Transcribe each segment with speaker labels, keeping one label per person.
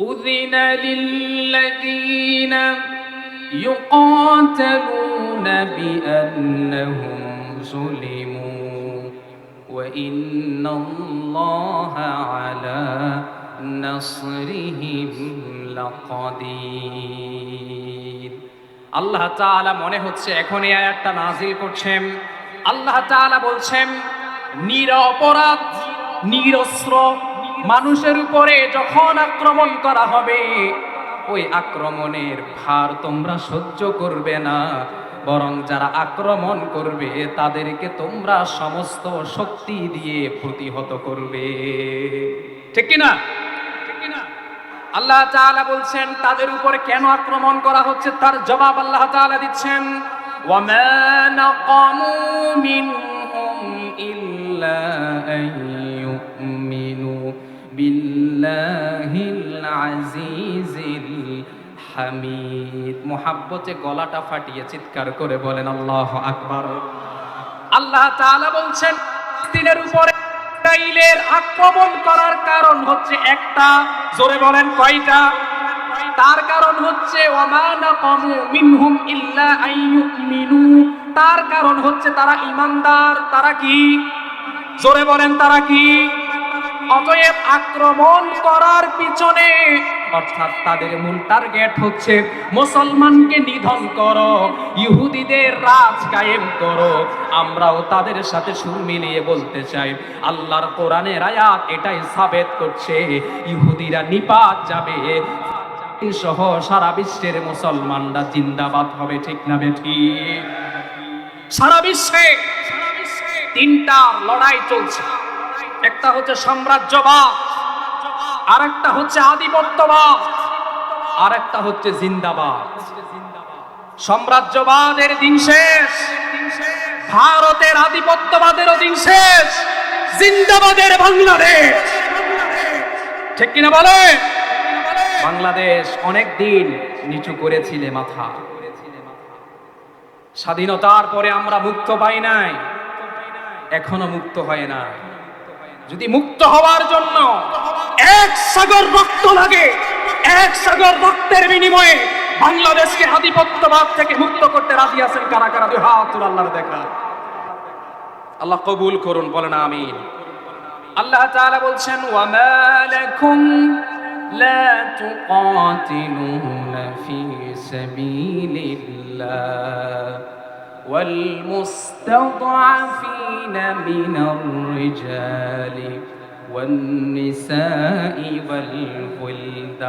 Speaker 1: أذن للذين يقاتلون بأنهم ظلموا وإن الله على نصرهم لقدير আল্লাহ তাআলা মনে হচ্ছে এখন এই আয়াতটা নাজিল করছেন আল্লাহ তাআলা বলছেন নিরপরাধ নিরস্ত্র মানুষের উপরে যখন আক্রমণ করা হবে, ওই আক্রমণের ভার তোমরা সহ্য করবে না। বরং যারা আক্রমণ করবে, তাদেরকে তোমরা সমস্ত শক্তি দিয়ে প্রতিহত করবে। ঠিক কিনা? আল্লাহ তাআলা বলছেন, তাদের উপরে কেন আক্রমণ করা হচ্ছে? তার জবাব আল্লাহ তাআলা দিচ্ছেন, ওয়ামা নাকামু মিনহুম ইল্লা ইউমিনু বিল্লাহিল আজিজিল হামিদ মোহাব্বতে গলাটা ফাটিয়ে চিৎকার করে বলেন, আল্লাহ আকবার। আল্লাহ তাআলা বলছেন দিনের উপরে ইসরাইলের আক্রমণ করার কারণ হচ্ছে একটা। জোরে বলেন, কয়টা? তার কারণ হচ্ছে মিনহুম ইল্লা আইয়ুমিনু তার কারণ হচ্ছে, তারা ইমানদার। তারা কি? জোরে বলেন, তারা কি? অতএব আক্রমণ করার পিছনে অর্থাৎ তাদের মূল টার্গেট হচ্ছে মুসলমানকে নিধন করো, ইহুদিদের রাজ কায়েম করো। আমরাও তাদের সাথে সুর মিলিয়ে বলতে চাই, আল্লাহর কোরআনের আয়াত এটাই সাবেত করছে, ইহুদিরা নিপাত যাবে। সহ সারা বিশ্বের মুসলমানরা জিন্দাবাদ হবে, ঠিক না বেঠি সারা বিশ্বে তিনটা লড়াই চলছে। একটা হচ্ছে সাম্রাজ্যবাদ আর একটা হচ্ছে আধিপত্যবাদ আর একটা হচ্ছে জিন্দাবাদ। সাম্রাজ্যবাদের দিন শেষ, ভারতের আধিপত্যবাদেরও দিন শেষ, জিন্দাবাদের বাংলাদেশ। ঠিক কিনা বলে? বাংলাদেশ অনেক দিন নিচু করেছিলে মাথা। স্বাধীনতার পরে আমরা মুক্ত পাই নাই, এখনও মুক্ত হয় না যদি মুক্ত হওয়ার জন্য এক সাগর রক্ত লাগে, এক সাগর রক্তের বিনিময়ে বাংলাদেশকে আধিপত্যবাদ থেকে মুক্ত করতে রাজি আছেন কারা কারা? দুই হাত আল্লাহর দেখা। আল্লাহ কবুল করুন, বলেন আমিন। আল্লাহ তাআলা বলছেন ওয়া মালাকুম লা তুকাতিলুনা ফি সাবিলিল্লাহ। والمستضعفين من الرجال والنساء والولدان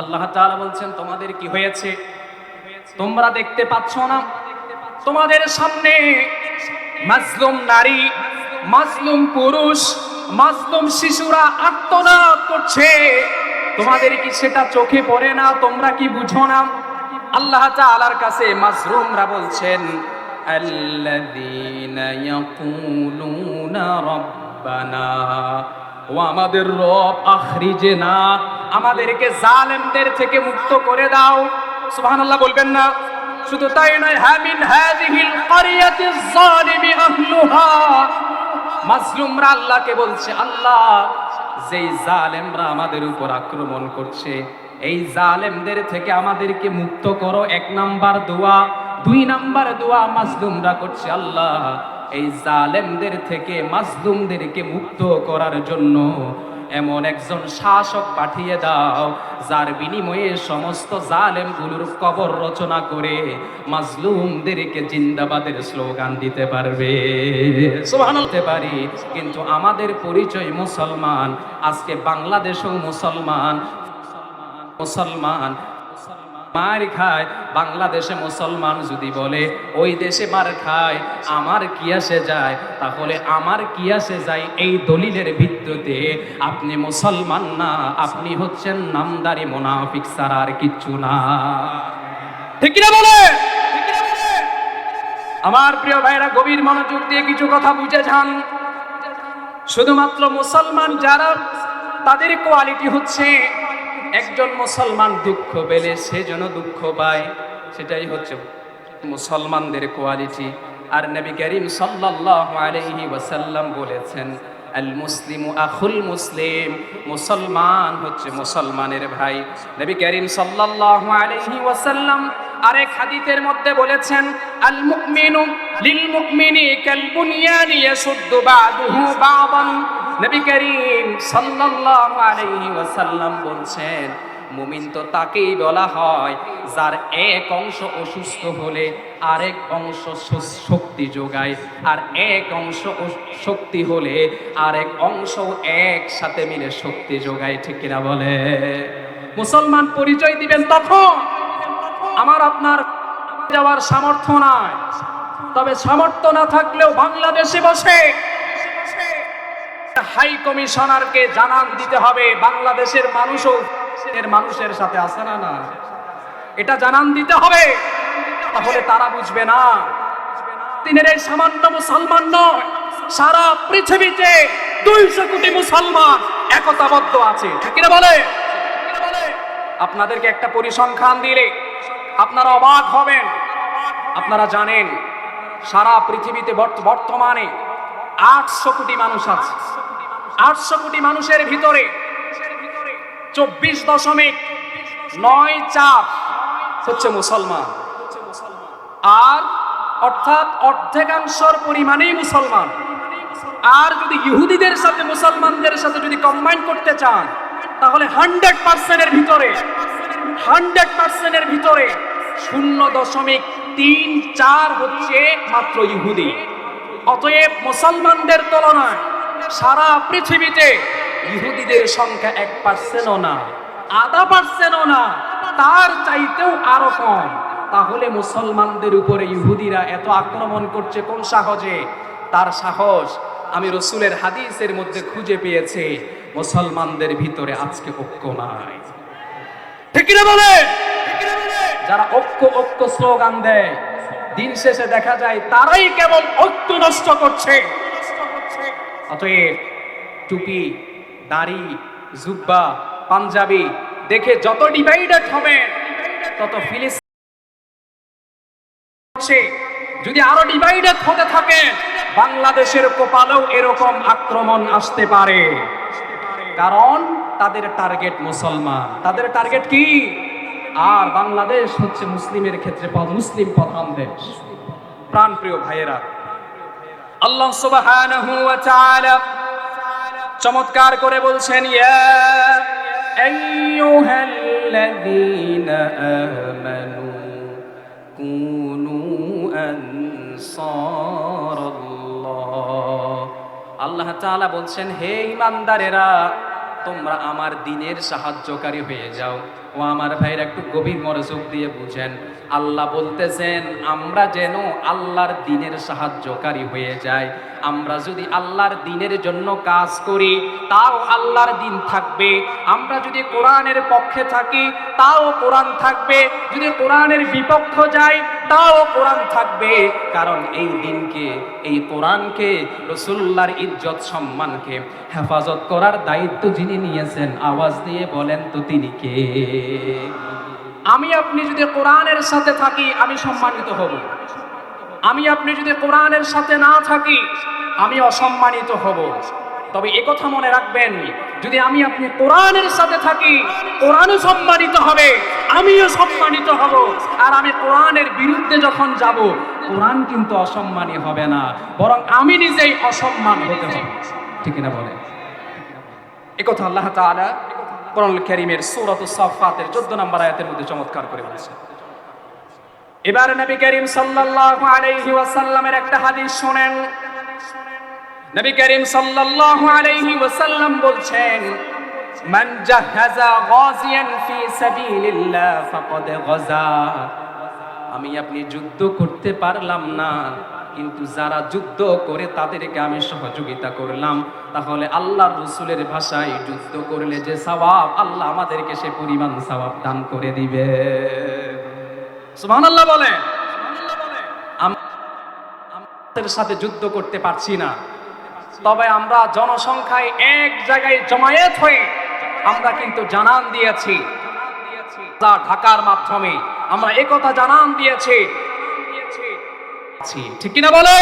Speaker 1: আল্লাহ তাআলা বলছেন তোমাদের কি হয়েছে তোমরা দেখতে পাচ্ছ না তোমাদের সামনে মাজলুম নারী মাজলুম পুরুষ মাজলুম শিশুরা আত্মনাদ করছে তোমাদের কি সেটা চোখে পড়ে না তোমরা কি বুঝো না আল্লাহ তাআলার কাছে মাজরুমরা বলছেন, আল্লাযীনা ইয়াকুলুনা রাব্বানা। ও আমাদের রব আখরিজে না আমাদেরকে জালেমদের থেকে মুক্ত করে দাও। সুবহানাল্লাহ বলবেন না। শুধু তাই নয় হামিন হাযিহিল ক্বরিয়াতিজ যালিমি আহলুহা মাজলুমরা আল্লাহকে বলছে আল্লাহ যেই জালেমরা আমাদের উপর আক্রমণ করছে এই জালেমদের থেকে আমাদেরকে মুক্ত করো। এক নাম্বার দোয়া, দুই নাম্বার দোয়া মাজলুমরা করছে আল্লাহ। এই জালেমদের থেকে মাজলুমদেরকে মুক্ত করার জন্য এমন একজন শাসক পাঠিয়ে দাও, যার বিনিময়ে সমস্ত জালেমগুলোর কবর রচনা করে মাজলুমদেরকে জিন্দাবাদের স্লোগান দিতে পারবে। হতে পারি, কিন্তু আমাদের পরিচয় মুসলমান, আজকে বাংলাদেশেও মুসলমান মুসলমান, মার খায়। বাংলাদেশে মুসলমান যদি বলে, ওই দেশে মার খায়, আমার কি আসে যায়, তাহলে আমার কি আসে যায় এই দলিলের ভিত্তিতে আপনি মুসলমান না, আপনি হচ্ছেন নামদারি মোনাফিক ছাড়া আর কিচ্ছু না। ঠিক না বলে? আমার প্রিয় ভাইরা গভীর মনোযোগ দিয়ে কিছু কথা বুঝে যান। শুধুমাত্র মুসলমান যারা, তাদের কোয়ালিটি হচ্ছে একজন মুসলমান দুঃখ পেলে সে যেন দুঃখ পায়, সেটাই হচ্ছে মুসলমানদের কোয়ালিটি। আর নবী করিম সাল্লাল্লাহু আলাইহি ওয়াসাল্লাম বলেছেন, আল মুসলিমু আখুল মুসলিম মুসলমান হচ্ছে মুসলমানের ভাই। নবী করিম সাল্লাল্লাহু আলাইহি ওয়াসাল্লাম আরেক হাদিসের মধ্যে বলেছেন, আল মুমিনু লিল মুমিনি কাল বুনিয়ানি ইয়াসুদ্দু বাদুহু বাদান নবী করিম সাল্লাল্লাহু আলাইহি ওয়াসাল্লাম বলছেন, মুমিন তো তাকেই বলা হয় যার এক অংশ অসুস্থ হলে আরেক অংশ শক্তি যোগায়, আর এক অংশ শক্তি হলে আরেক অংশ একসাথে মিলে শক্তি যোগায়, ঠিক কিনা বলে? মুসলমান পরিচয় দিবেন তখন। আমার আপনার যাওয়ার সামর্থ্য নাই। তবে সামর্থ্য না থাকলেও বাংলাদেশে বসে হাই কমিশনারকে জানান দিতে হবে, বাংলাদেশের মানুষও এর মানুষের সাথে আছে না না? এটা জানান দিতে হবে, তাহলে তারা বুঝবে না। দিনের এই সামান্য মুসলমান নয়, সারা পৃথিবীতে দুইশো কোটি মুসলমান একতাবদ্ধ আছে। ঠিক বলে? আপনাদেরকে একটা পরিসংখ্যান দিলে আপনারা অবাক হবেন। আপনারা জানেন, সারা পৃথিবীতে বর্ত- বর্তমানে আটশো কোটি মানুষ আছে। আটশো কোটি মানুষের ভিতরে চব্বিশ দশমিক নয় চার হচ্ছে মুসলমান। আর অর্থাৎ অর্ধেকাংশর পরিমাণেই মুসলমান। আর যদি ইহুদিদের সাথে, মুসলমানদের সাথে যদি কম্বাইন করতে চান, তাহলে হান্ড্রেড পার্সেন্টের ভিতরে হান্ড্রেড পার্সেন্টের ভিতরে শূন্য দশমিক তিন চার হচ্ছে মাত্র ইহুদি। অতএব মুসলমানদের তুলনায় সারা পৃথিবীতে ইহুদিদের সংখ্যা এক পার্সেন্টও না, আধা পার্সেন্টও না, তার চাইতেও আরও কম। তাহলে মুসলমানদের উপরে ইহুদিরা এত আক্রমণ করছে কোন সাহসে? তার সাহস আমি রসুলের হাদিসের মধ্যে খুঁজে পেয়েছি, মুসলমানদের ভিতরে আজকে ঐক্য নাই। ঠিক কিনা বলে? যারা ঐক্য ঐক্য স্লোগান দেয়, দিন শেষে দেখা যায় তারাই কেবল ঐক্য নষ্ট করছে। অতএব টুপি, দাড়ি, জুব্বা, পাঞ্জাবি দেখে যত ডিভাইডেড হবে, তত ফিলিস যদি আরও ডিভাইডেড হতে থাকে, বাংলাদেশের কপালেও এরকম আক্রমণ আসতে পারে। কারণ তাদের টার্গেট মুসলমান। তাদের টার্গেট কি? আর বাংলাদেশ হচ্ছে মুসলিমের ক্ষেত্রে মুসলিম প্রধান দেশ। প্রাণপ্রিয় ভাইয়েরা আল্লাহ সুবহানাহু ওয়া তাআলা চমৎকার করে বলছেন, ইয়া আইয়ুহাল্লাযীনা আমানু কুনু আনসারাল্লাহ। আল্লাহ তাআলা বলছেন, হে ইমানদারেরা তোমরা আমার দিনের সাহায্যকারী হয়ে যাও। ও আমার ভাইয়ের একটু গভীর মনোযোগ দিয়ে বুঝেন। আল্লাহ বলতেছেন, আমরা যেন আল্লাহর দিনের সাহায্যকারী হয়ে যাই। আমরা যদি আল্লাহর দিনের জন্য কাজ করি, তাও আল্লাহর দিন থাকবে। আমরা যদি কোরআনের পক্ষে থাকি, তাও কোরআন থাকবে। যদি কোরআনের বিপক্ষ যাই, তাও কোরআন থাকবে। কারণ এই দিনকে, এই কোরআনকে রসুল্লাহর ইজ্জত, সম্মানকে হেফাজত করার দায়িত্ব যিনি নিয়েছেন, আওয়াজ দিয়ে বলেন তো তিনি কে? আমি আপনি যদি কোরআনের সাথে থাকি, আমি সম্মানিত হব। আমি আপনি যদি কোরআনের সাথে না থাকি, আমি অসম্মানিত হব। তবে একথা মনে রাখবেন, যদি আমি আপনি কোরআনের সাথে থাকি, কোরআনও সম্মানিত হবে, আমিও সম্মানিত হব। আর আমি কোরআনের বিরুদ্ধে যখন যাব, কোরআন কিন্তু অসম্মানী হবে না, বরং আমি নিজেই অসম্মান হতে হবে। ঠিক না বলে একথা আল্লাহ তাআলা কোরআন কারীমের সূরাত সাফাতের 14 নম্বর আয়াতের মধ্যে চমৎকার করে বলেছেন এবার নবী করিম সাল্লাল্লাহু আলাইহি ওয়াসাল্লামের একটা হাদিস শুনেন। নবী করিম সাল্লাল্লাহু আলাইহি ওয়াসাল্লাম বলছেন, মান জাহাজা গাজিয়ান ফি সাবিলিল্লাহ ফাকাদ গাজা। আমি আপনি যুদ্ধ করতে পারলাম না। কিন্তু যারা যুদ্ধ করে তাদেরকে আমি সহযোগিতা করলাম। তাহলে আল্লাহর রসুলের ভাষায় যুদ্ধ করলে যে সওয়াব, আল্লাহ আমাদেরকে সে পরিমাণ সওয়াব দান করে দিবে। সুবহানাল্লাহ বলে। আমাদের সাথে যুদ্ধ করতে পারছি না। তবে আমরা জনসংখ্যায় এক জায়গায় জমায়েত হয়ে আমরা কিন্তু জানান দিয়েছি। ঢাকার মাধ্যমে আমরা একথা জানান দিয়েছি। ঠিক কিনা বলে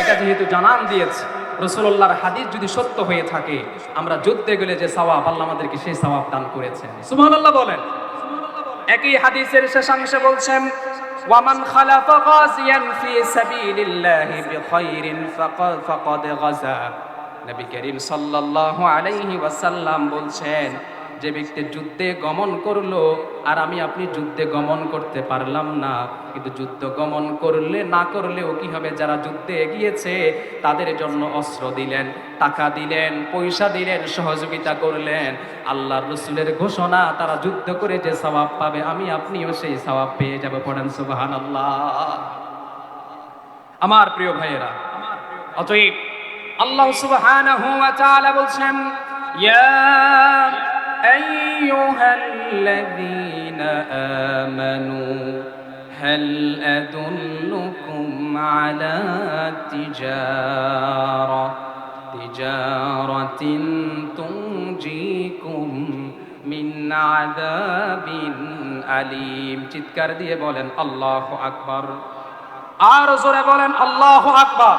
Speaker 1: এটা যেহেতু জানান দিয়েছে রসুল্লাহর হাদিস যদি সত্য হয়ে থাকে আমরা যুদ্ধে গেলে যে সওয়াব আল্লাহ আমাদেরকে সেই সওয়াব দান করেছেন। সুবহানাল্লাহ বলেন। একই হাদিসের শেষাংশে বলছেন ওয়ামান খালাফা গাজিয়ান ফি সাবিলিল্লাহি বিখাইরিন ফাকাদ ফাকাদ গাজা নবী করিম সাল্লাল্লাহু আলাইহি ওয়াসাল্লাম বলছেন যে ব্যক্তি যুদ্ধে গমন করল, আর আমি আপনি যুদ্ধে গমন করতে পারলাম না। কিন্তু যুদ্ধ গমন করলে, না করলেও কি হবে? যারা যুদ্ধে এগিয়েছে, তাদের জন্য অস্ত্র দিলেন, টাকা দিলেন, পয়সা দিলেন, সহযোগিতা করলেন। আল্লাহ রসুলের ঘোষণা, তারা যুদ্ধ করে যে সওয়াব পাবে, আমি আপনিও সেই সওয়াব পেয়ে যাব। পড়েন সুবাহান আল্লাহ আমার প্রিয় ভাইয়েরা, অতএব আল্লাহ তাআলা বলছেন, ইয়া আইয়ুহাল্লাযীনা আমানু هل أدلكم على تجارة تجارة تنجيكم من عذاب أليم চিৎকার দিয়ে বলেন আল্লাহ আকবার আর জোরে বলেন আল্লাহ আকবার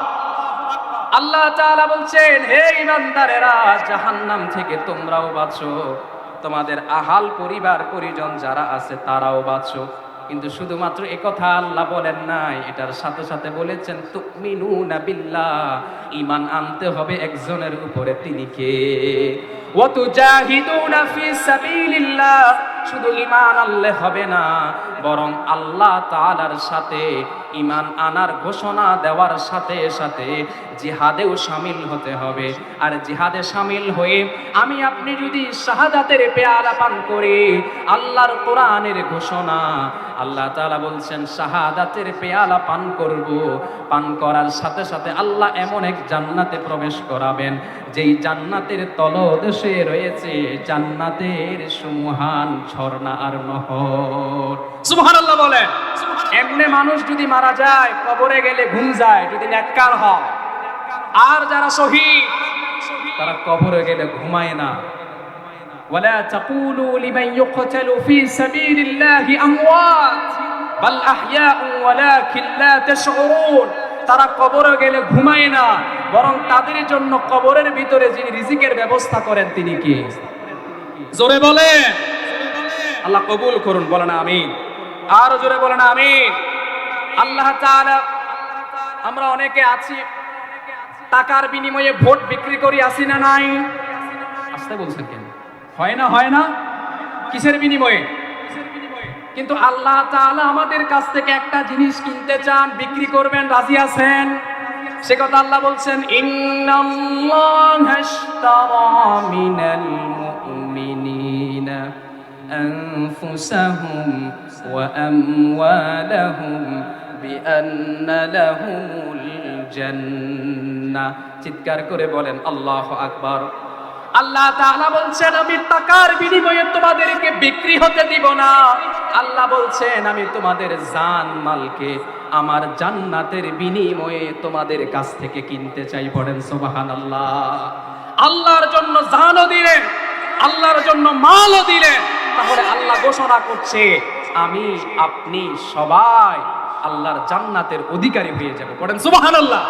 Speaker 1: আল্লাহ তাআলা বলছেন হে ইমানদারেরা জাহান্নাম থেকে তোমরাও বাঁচো তোমাদের আহাল পরিবার পরিজন যারা আছে তারাও বাঁচো। কিন্তু শুধুমাত্র একথা আল্লাহ বলেন নাই, এটার সাথে সাথে বলেছেন, তুমিনুনা বিল্লাহ ইমান আনতে হবে একজনের উপরে তিনি কে? শুধু ইমান আনলে হবে না, বরং আল্লাহ তাআলার সাথে ঈমান আনার ঘোষণা দেওয়ার সাথে সাথে জিহাদেও সামিল হতে হবে। আর জিহাদে সামিল হয়ে আমি আপনি যদি শাহাদাতের পেয়ালা পান করি আল্লাহর কোরআনের ঘোষণা, আল্লাহ তালা বলছেন, শাহাদাতের পেয়ালা পান করব। পান করার সাথে সাথে আল্লাহ এমন এক জান্নাতে প্রবেশ করাবেন, যেই জান্নাতের তলদেশে রয়েছে জান্নাতের সুমহান ঝর্ণা আর নহর। সুবহানাল্লাহ বলেন। এমনি মানুষ যদি মারা যায় কবরে গেলে ঘুম যায় যদি নেককার হয় আর যারা শহীদ তারা কবরে গেলে ঘুমায় না ولا تقولوا لمن يقتل في سبيل الله أموات بل أحياء ولكن لا تشعرون তারা কবরে গেলে ঘুমায় না বরং তাদের জন্য কবরের ভিতরে যিনি রিজিকের ব্যবস্থা করেন তিনি কি জোরে বলে আল্লাহ কবুল করুন বলেন আমিন আর জোরে বলেন, আমিন। আল্লাহ আমরা অনেকে আছি, টাকার বিনিময়ে ভোট বিক্রি করি আসি না নাই? আসতে বলছেন কেন? হয় না হয় না? কিসের বিনিময়ে? কিন্তু আল্লাহ তাআলা আমাদের কাছ থেকে একটা জিনিস কিনতে চান, বিক্রি করবেন, রাজি আছেন? সে কথা আল্লাহ বলছেন, ইন্নাল্লাহা মুমিনিনা। أنفسهم وأموالهم بأن لهم الجنة চিৎকার করে বলেন আল্লাহ আকবার আল্লাহ তাআলা বলছেন আমি টাকার বিনিময়ে তোমাদেরকে বিক্রি হতে দিব না আল্লাহ বলছেন আমি তোমাদের জান মালকে আমার জান্নাতের বিনিময়ে তোমাদের কাছ থেকে কিনতে চাই পড়েন সুবহানাল্লাহ আল্লাহর জন্য জানও দিলেন আল্লাহর জন্য মালও দিলেন তাহলে আল্লাহ ঘোষণা করছে আমি আপনি সবাই আল্লাহর জান্নাতের অধিকারী হয়ে যাবে। পড়েন সুবহানাল্লাহ।